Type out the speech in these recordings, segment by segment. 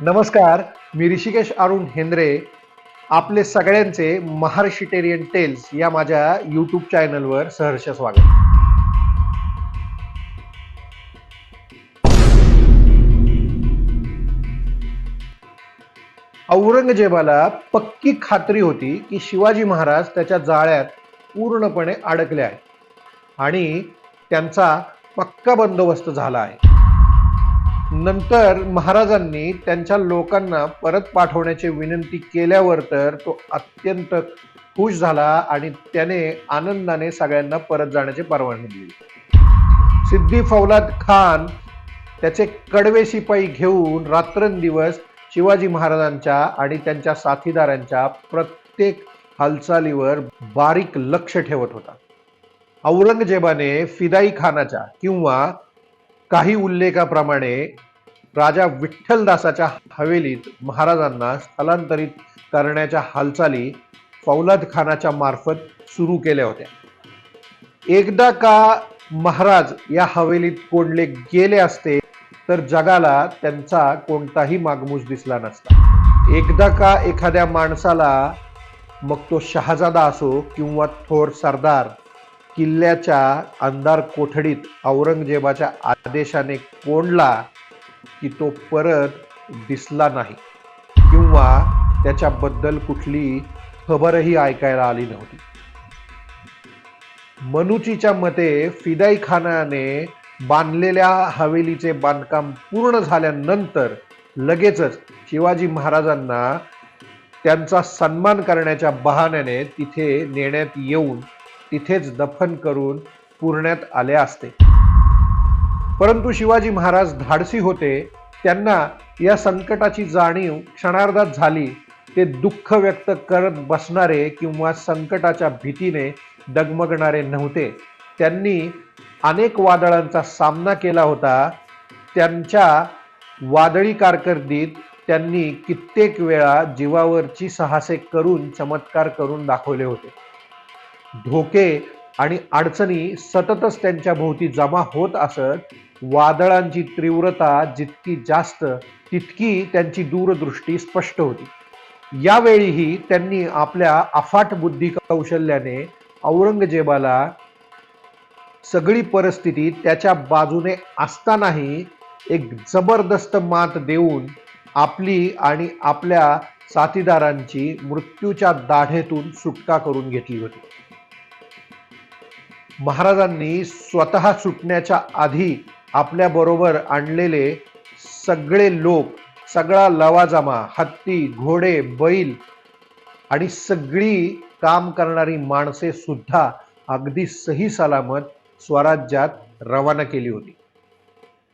नमस्कार मी ऋषिकेश अरुण हेंद्रे. आपले सगळ्यांचे महाराष्ट्रिटेरियन टेल्स या माझ्या यूट्यूब चॅनलवर सहर्ष स्वागत. औरंगजेबाला पक्की खात्री होती की शिवाजी महाराज त्याच्या जाळ्यात पूर्णपणे अडकले आहेत आणि त्यांचा पक्का बंदोबस्त झाला आहे. नंतर महाराजांनी त्यांच्या लोकांना परत पाठवण्याची विनंती केल्यावर तर तो अत्यंत खुश झाला आणि त्याने आनंदाने सगळ्यांना परत जाण्याची परवानगी दिली. सिद्धी फौलाद खान त्याचे कडवे शिपाई घेऊन रात्रंदिवस शिवाजी महाराजांच्या आणि त्यांच्या साथीदारांच्या प्रत्येक हालचालीवर बारीक लक्ष ठेवत होता. औरंगजेबाने फिदाई खानाच्या किंवा काही उल्लेखाप्रमाणे राजा विठ्ठलदासाच्या हवेलीत महाराजांना स्थलांतरित करण्याच्या हालचाली फौलाद खानाच्या मार्फत सुरू केल्या होत्या. एकदा का महाराज या हवेलीत कोंडले गेले असते तर जगाला त्यांचा कोणताही मागमूस दिसला नसता. एकदा का एखाद्या माणसाला मग तो शहाजादा असो किंवा थोर सरदार किल्ल्याच्या अंधार कोठडीत औरंगजेबाच्या आदेशाने कोंडला की तो परत दिसला नाही किंवा त्याच्याबद्दल कुठली खबरही ऐकायला आली नव्हती. मनुचीच्या मते फिदाई खानाने बांधलेल्या हवेलीचे बांधकाम पूर्ण झाल्यानंतर लगेचच शिवाजी महाराजांना त्यांचा सन्मान करण्याच्या बहाण्याने तिथे नेण्यात येऊन तिथेच दफन करून पुरण्यात आले असते. परंतु शिवाजी महाराज धाडसी होते त्यांना या संकटाची जाणीव क्षणार्धात झाली. ते दुःख व्यक्त करत बसणारे किंवा संकटाच्या भीतीने डगमगणारे नव्हते. त्यांनी अनेक वादळांचा सामना केला होता. त्यांच्या वादळी कारकिर्दीत त्यांनी कित्येक वेळा जीवावरची साहसे करून चमत्कार करून दाखवले होते. धोके आणि अडचणी सततच त्यांच्या भोवती जमा होत असत वादळांची तीव्रता जितकी जास्त तितकी त्यांची दूरदृष्टी स्पष्ट होती. यावेळीही त्यांनी आपल्या अफाट बुद्धी कौशल्याने औरंगजेबाला सगळी परिस्थिती त्याच्या बाजूने असतानाही एक जबरदस्त मात देऊन आपली आणि आपल्या साथीदारांची मृत्यूच्या दाढेतून सुटका करून घेतली होती. महाराजांनी स्वतः सुटण्याच्या आधी आपल्याबरोबर आणलेले सगळे लोक सगळा लवाजमा हत्ती घोडे बैल आणि सगळी काम करणारी माणसे सुद्धा अगदी सही सलामत स्वराज्यात रवाना केली होती.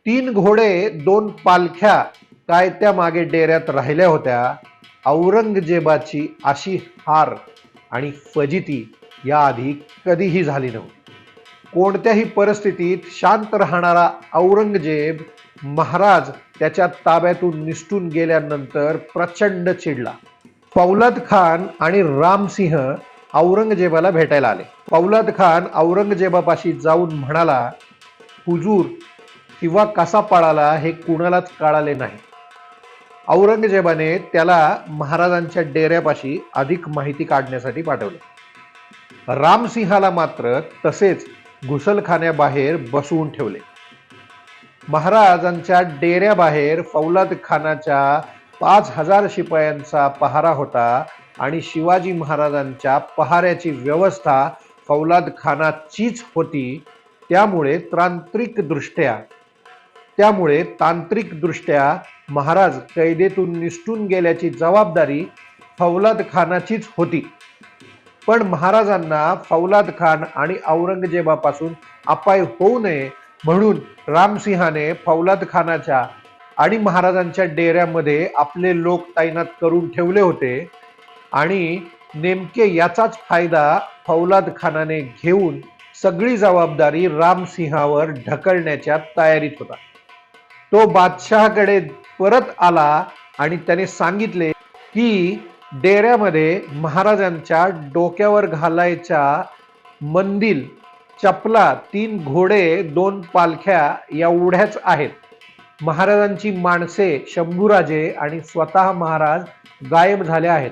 तीन घोडे दोन पालख्या काय त्या मागे डेऱ्यात राहिल्या होत्या औरंगजेबाची अशी हार आणि फजिती याआधी कधीही झाली नव्हती. कोणत्याही परिस्थितीत शांत राहणारा औरंगजेब महाराज त्याच्या ताब्यातून निसटून गेल्यानंतर प्रचंड चिडला. फौलाद खान आणि रामसिंह औरंगजेबाला भेटायला आले. फौलाद खान औरंगजेबापाशी जाऊन म्हणाला हुजूर किंवा कसा पळाला हे कुणालाच कळाले नाही. औरंगजेबाने त्याला महाराजांच्या डेऱ्यापाशी अधिक माहिती काढण्यासाठी पाठवले. रामसिंहाला मात्र तसेच घुसलखान्याबाहेर बसवून ठेवले. महाराजांच्या डेऱ्याबाहेर फौलाद खानाच्या पाच हजार शिपायांचा पहारा होता आणि शिवाजी महाराजांच्या पहाऱ्याची व्यवस्था फौलाद खानाचीच होती. त्यामुळे तांत्रिकदृष्ट्या त्यामुळे तांत्रिकदृष्ट्या महाराज कैदेतून निसटून गेल्याची जबाबदारी फौलाद खानाचीच होती. पण महाराजांना फौलाद खान आणि औरंगजेबापासून अपाय होऊ नये म्हणून रामसिंहाने फौलाद खानाच्या आणि महाराजांच्या डेऱ्यामध्ये आपले लोक तैनात करून ठेवले होते. आणि नेमके याचाच फायदा फौलाद खानाने घेऊन सगळी जबाबदारी रामसिंहावर ढकलण्याच्या तयारीत होता. तो बादशहाकडे परत आला आणि त्याने सांगितले की डेऱ्यामध्ये महाराजांच्या डोक्यावर घालायच्या मंदिल चपला तीन घोडे दोन पालख्या एवढ्याच आहेत. महाराजांची माणसे शंभूराजे आणि स्वतः महाराज गायब झाले आहेत.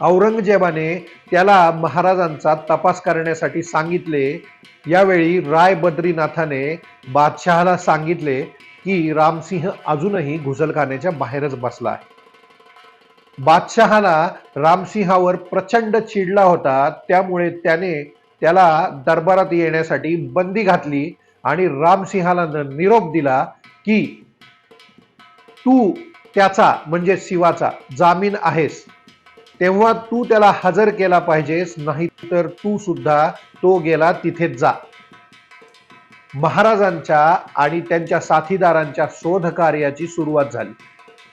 औरंगजेबाने त्याला महाराजांचा तपास करण्यासाठी सांगितले. यावेळी राय बद्रीनाथाने बादशहाला सांगितले की रामसिंह अजूनही घुसलखान्याच्या बाहेरच बसला आहे. बादशहाला रामसिंहावर प्रचंड चिडला होता. त्यामुळे त्याने त्याला दरबारात येण्यासाठी बंदी घातली आणि रामसिंहाला निरोप दिला की तू त्याचा म्हणजे शिवाचा जामीन आहेस. तेव्हा तू त्याला हजर केला पाहिजेस नाही तर तू सुद्धा तो गेला तिथेच जा. महाराजांच्या आणि त्यांच्या साथीदारांच्या शोधकार्याची सुरुवात झाली.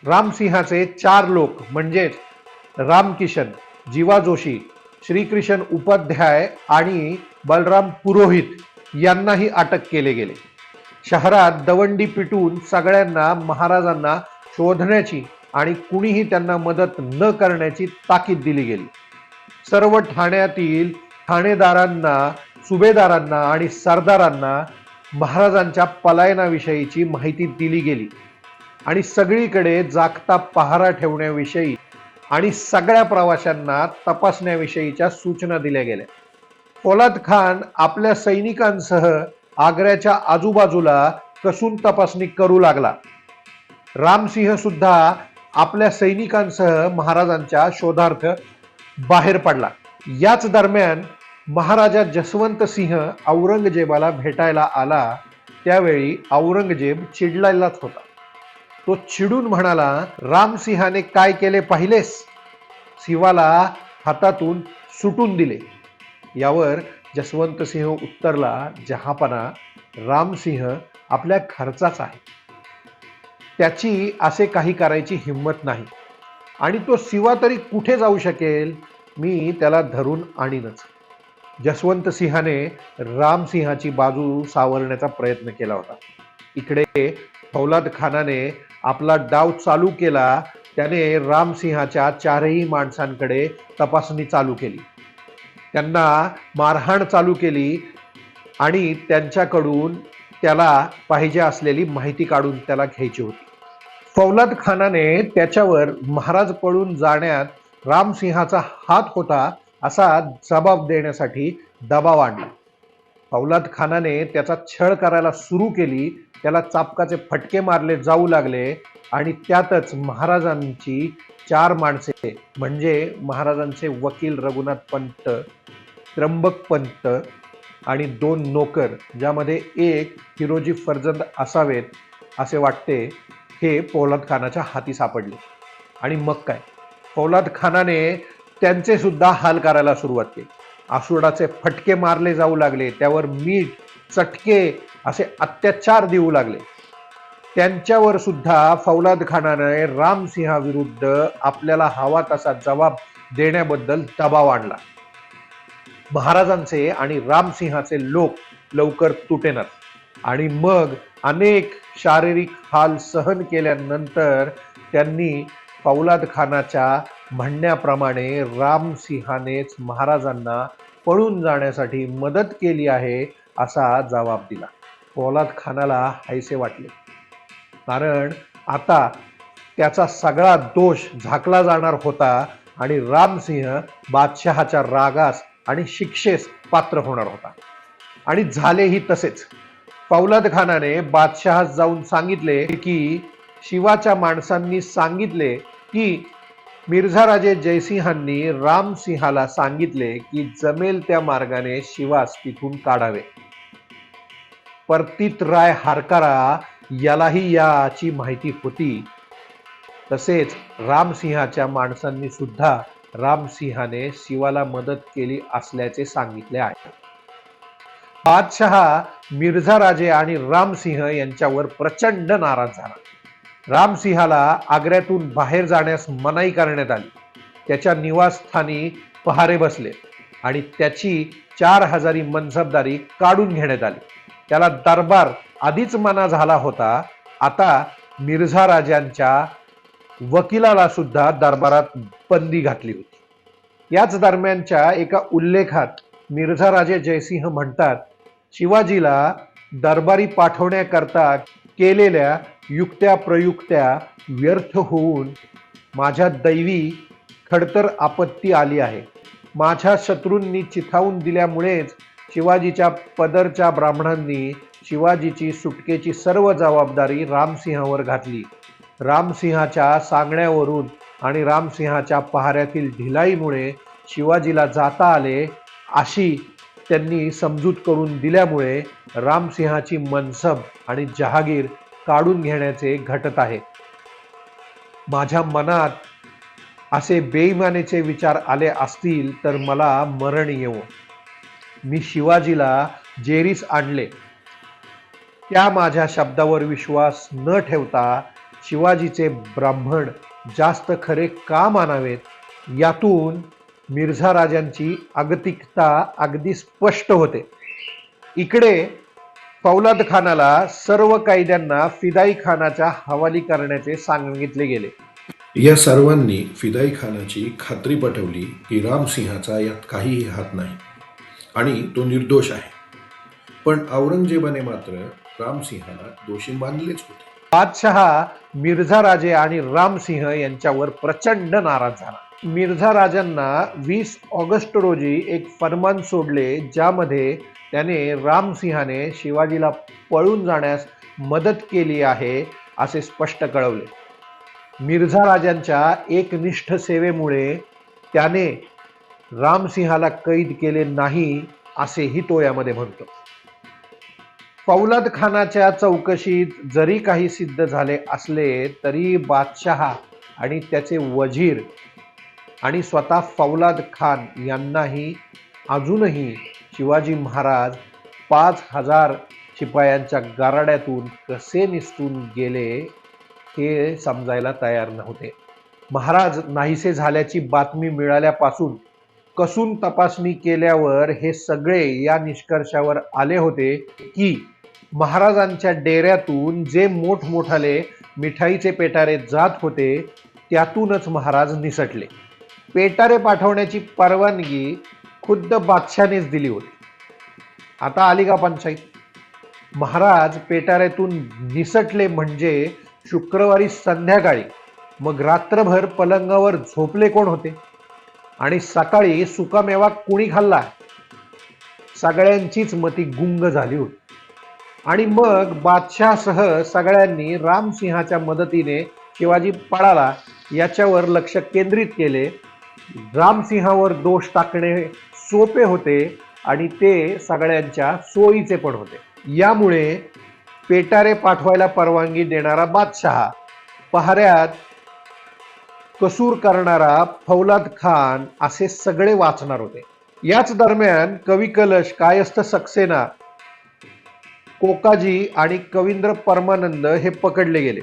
रामसिंहाचे चार लोक म्हणजेच रामकिशन जीवा जोशी श्रीकृष्ण उपाध्याय आणि बलराम पुरोहित यांनाही अटक केले गेले. शहरात दवंडी पिटून सगळ्यांना महाराजांना शोधण्याची आणि कुणीही त्यांना मदत न करण्याची ताकीद दिली गेली. सर्व ठाण्यातील ठाणेदारांना सुभेदारांना आणि सरदारांना महाराजांच्या पलायनाविषयीची माहिती दिली गेली. आणि सगळीकडे जागता पहारा ठेवण्याविषयी आणि सगळ्या प्रवाशांना तपासण्याविषयीच्या सूचना दिल्या गेल्या. पोलाद खान आपल्या सैनिकांसह आग्र्याच्या आजूबाजूला कसून तपासणी करू लागला. रामसिंह सुद्धा आपल्या सैनिकांसह महाराजांच्या शोधार्थ बाहेर पडला. याच दरम्यान महाराजा जसवंत सिंह औरंगजेबाला भेटायला आला. त्यावेळी औरंगजेब चिडलेलाच होता. तो चिडून म्हणाला रामसिंहाने काय केले पाहिलेस? शिवाला हातातून सुटून दिले. यावर जसवंत सिंह उत्तरला जहापना रामसिंह आपल्या खर्चाच आहे. त्याची असे काही करायची हिंमत नाही. आणि तो शिवा तरी कुठे जाऊ शकेल मी त्याला धरून आणीनच. जसवंत सिंहाने रामसिंहाची बाजू सावरण्याचा प्रयत्न केला होता. इकडे फौलाद खानाने आपला डाव चालू केला त्याने रामसिंहाच्या चारही माणसांकडे तपासणी चालू केली. त्यांना मारहाण चालू केली आणि त्यांच्याकडून त्याला पाहिजे असलेली माहिती काढून त्याला घ्यायची होती. फौलाद खानाने त्याच्यावर महाराज पळून जाण्यात रामसिंहाचा हात होता असा जबाब देण्यासाठी दबाव आणला. फौलाद खानाने त्याचा छळ करायला सुरू केली त्याला चापकाचे फटके मारले जाऊ लागले आणि त्यातच महाराजांची चार माणसे म्हणजे महाराजांचे वकील रघुनाथ पंत त्र्यंबक पंत आणि दोन नोकर ज्यामध्ये एक हिरोजी फर्जंद असावेत असे वाटते हे पोलाद खानाच्या हाती सापडले. आणि मग काय? पोलाद खानाने त्यांचे सुद्धा हाल करायला सुरुवात केली. आसुडाचे फटके मारले जाऊ लागले त्यावर मीठ चटके असे अत्याचार देऊ लागले. त्यांच्यावर सुद्धा फौलाद खानाने रामसिंहाविरुद्ध आपल्याला हवा तसा जबाब देण्याबद्दल दबाव आणला. महाराजांचे आणि रामसिंहाचे लोक लवकर तुटेनात आणि मग अनेक शारीरिक हाल सहन केल्यानंतर त्यांनी फौलाद खानाच्या म्हणण्याप्रमाणे रामसिंहानेच महाराजांना पळून जाण्यासाठी मदत केली आहे असा जबाब दिला. फौलाद खानाला हायसे वाटले. कारण आता त्याचा सगळा दोष झाकला जाणार होता आणि रामसिंह बादशहाच्या रागास आणि शिक्षेस पात्र होणार होता. आणि झालेही तसेच. फौलाद खानाने बादशहास जाऊन सांगितले की शिवाच्या माणसांनी सांगितले की मिर्झा राजे जयसिंहांनी रामसिंहाला सांगितले की जमेल त्या मार्गाने शिवास तिथून काढावे. परतीत राय हारकारा यालाही याची माहिती होती. तसेच रामसिंहाच्या माणसांनी सुद्धा रामसिंहाने शिवाला मदत केली असल्याचे सांगितले आहे. बादशहा मिर्झा राजे आणि रामसिंह यांच्यावर प्रचंड नाराज झाला. रामसिंहाला आग्र्यातून बाहेर जाण्यास मनाई करण्यात आली. त्याच्या निवासस्थानी पहारे बसले आणि त्याची चार हजारी मनसबदारी काढून घेण्यात आली. त्याला दरबार आधीच मना झाला होता. आता मिर्झा राजांच्या वकिलाला सुद्धा दरबारात बंदी घातली होती. याच दरम्यानच्या एका उल्लेखात मिर्झा राजे जयसिंह म्हणतात शिवाजीला दरबारी पाठवण्याकरता केलेल्या युक्त्या प्रयुक्त्या व्यर्थ होऊन माझ्या दैवी खडतर आपत्ती आली आहे. माझ्या शत्रूंनी चिथावून दिल्यामुळेच शिवाजीच्या पदरच्या ब्राह्मणांनी शिवाजीची सुटकेची सर्व जबाबदारी रामसिंहावर घातली. रामसिंहाच्या सांगण्यावरून आणि रामसिंहाच्या पहाऱ्यातील ढिलाईमुळे शिवाजीला जाता आले अशी त्यांनी समजूत करून दिल्यामुळे रामसिंहाची मनसब आणि जहागीर काढून घेण्याचे घटत आहे. माझ्या मनात असे बेईमानीचे विचार आले असतील तर मला मरण येवो. मी शिवाजीला जेरीस आणले. त्या माझ्या शब्दावर विश्वास न ठेवता शिवाजीचे ब्राह्मण जास्त खरे का मानावेत? यातून मिर्झा राजांची अगतिकता अगदी स्पष्ट होते. इकडे फौलाद खानाला सर्व कायद्यांना फिदाई खानाच्या हवाली करण्याचे सांगितले गेले. या सर्वांनी फिदाई खानाची खात्री पटवली की रामसिंहाचा यात काहीही हात नाही. आणि तो निर्दोष आहे. पण औरंगजेबाने मात्र रामसिंहाला दोषी मानलेच होते. बादशहा मिर्झा राजे आणि रामसिंह यांच्यावर प्रचंड नाराज झाला. मिर्झा राजांना वीस ऑगस्ट रोजी एक फरमान सोडले ज्यामध्ये त्याने रामसिंहाने शिवाजीला पळून जाण्यास मदत केली आहे असे स्पष्ट कळवले. मिर्झा राजांच्या एकनिष्ठ सेवेमुळे त्याने रामसिंहाला कैद केले नाही असेही तो यामध्ये म्हणतो. फौलाद खानाच्या चौकशीत जरी काही सिद्ध झाले असले तरी बादशहा आणि त्याचे वजीर आणि स्वतः फौलाद खान यांनाही अजूनही शिवाजी महाराज पाच हजार शिपायांच्या गाराड्यातून कसे निसटून गेले हे समजायला तयार नव्हते. महाराज नाहीसे झाल्याची बातमी मिळाल्यापासून कसून तपासणी केल्यावर हे सगळे या निष्कर्षावर आले होते की महाराजांच्या डेऱ्यातून जे मोठमोठाले मिठाईचे पेटारे जात होते त्यातूनच महाराज निसटले. पेटारे पाठवण्याची परवानगी खुद्द बादशानेच दिली होती. आता आली का पंचायत महाराज पेटाऱ्यातून निसटले म्हणजे शुक्रवारी संध्याकाळी मग रात्रभर पलंगावर झोपले कोण होते? आणि सकाळी सुकामेवा कुणी खाल्ला? सगळ्यांचीच मती गुंग झाली होती. आणि मग बादशहासह सगळ्यांनी रामसिंहाच्या मदतीने शिवाजी पळाला याच्यावर लक्ष केंद्रित केले. रामसिंहावर दोष टाकणे सोपे होते आणि ते सगळ्यांच्या सोयीचे पण होते. यामुळे पेटारे पाठवायला परवानगी देणारा बादशहा पहाऱ्यात कसूर करणारा फौलाद खान असे सगळे वाचणार होते. याच दरम्यान कवी कलश कायस्थ सक्सेना कोकाजी आणि कवींद्र परमानंद हे पकडले गेले.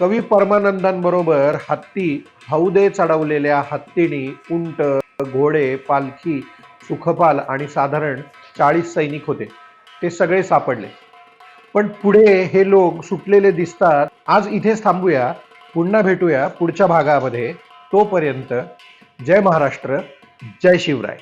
कवी परमानंदांबरोबर हत्ती हौदे चढवलेल्या हत्तीनी उंट घोडे पालखी सुखपाल आणि साधारण चाळीस सैनिक होते. ते सगळे सापडले. पण पुढे हे लोक सुटलेले दिसतात. आज इथेच थांबूया. पुन्हा भेटूया पुढच्या भागामध्ये. तोपर्यंत जय महाराष्ट्र जय शिवराय.